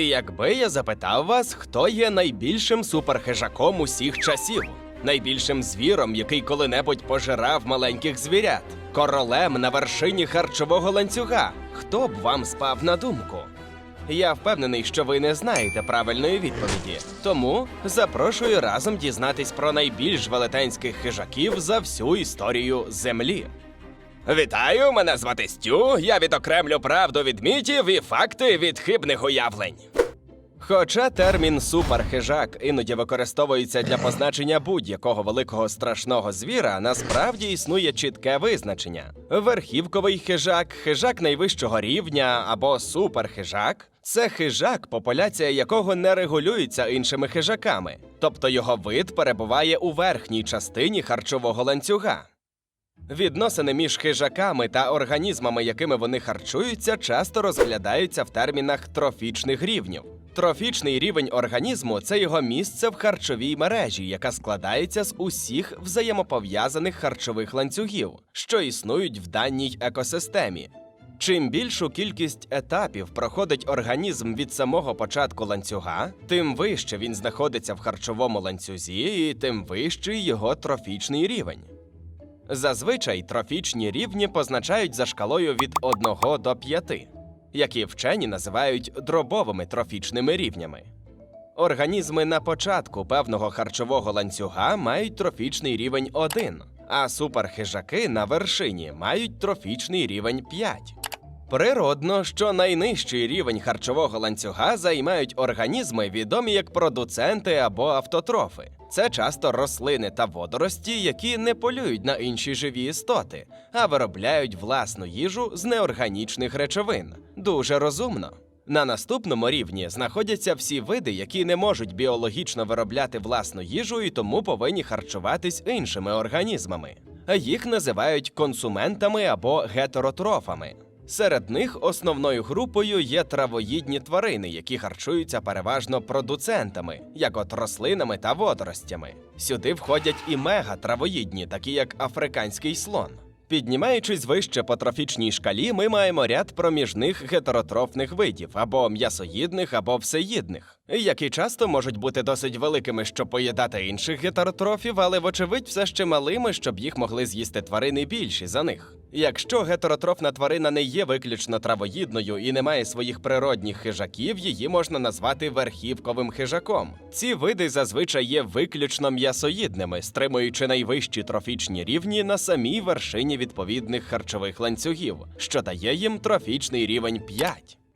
Якби я запитав вас, хто є найбільшим суперхижаком усіх часів, найбільшим звіром, який коли-небудь пожирав маленьких звірят, королем на вершині харчового ланцюга, хто б вам спав на думку? Я впевнений, що ви не знаєте правильної відповіді, тому запрошую разом дізнатись про найбільш велетенських хижаків за всю історію Землі. Вітаю, мене звати Стю. Я відокремлю правду від мітів і факти від хибних уявлень. Хоча термін суперхижак іноді використовується для позначення будь-якого великого страшного звіра, насправді існує чітке визначення: верхівковий хижак, хижак найвищого рівня або суперхижак це хижак, популяція якого не регулюється іншими хижаками, тобто його вид перебуває у верхній частині харчового ланцюга. Відносини між хижаками та організмами, якими вони харчуються, часто розглядаються в термінах трофічних рівнів. Трофічний рівень організму це його місце в харчовій мережі, яка складається з усіх взаємопов'язаних харчових ланцюгів, що існують в даній екосистемі. Чим більшу кількість етапів проходить організм від самого початку ланцюга, тим вище він знаходиться в харчовому ланцюзі, і тим вищий його трофічний рівень. Зазвичай трофічні рівні позначають за шкалою від 1 до 5, які вчені називають дробовими трофічними рівнями. Організми на початку певного харчового ланцюга мають трофічний рівень 1, а суперхижаки на вершині мають трофічний рівень 5. Природно, що найнижчий рівень харчового ланцюга займають організми, відомі як продуценти або автотрофи. Це часто рослини та водорості, які не полюють на інші живі істоти, а виробляють власну їжу з неорганічних речовин. Дуже розумно. На наступному рівні знаходяться всі види, які не можуть біологічно виробляти власну їжу і тому повинні харчуватись іншими організмами. Їх називають консументами або гетеротрофами. Серед них основною групою є травоїдні тварини, які харчуються переважно продуцентами, як от рослинами та водоростями. Сюди входять і мегатравоїдні, такі як африканський слон. Піднімаючись вище по трофічній шкалі, ми маємо ряд проміжних гетеротрофних видів або м'ясоїдних, або всеїдних, які часто можуть бути досить великими, щоб поїдати інших гетеротрофів, але вочевидь все ще малими, щоб їх могли з'їсти тварини більші за них. Якщо гетеротрофна тварина не є виключно травоїдною і не має своїх природних хижаків, її можна назвати верхівковим хижаком. Ці види зазвичай є виключно м'ясоїдними, стримуючи найвищі трофічні рівні на самій вершині відповідних харчових ланцюгів, що дає їм трофічний рівень 5.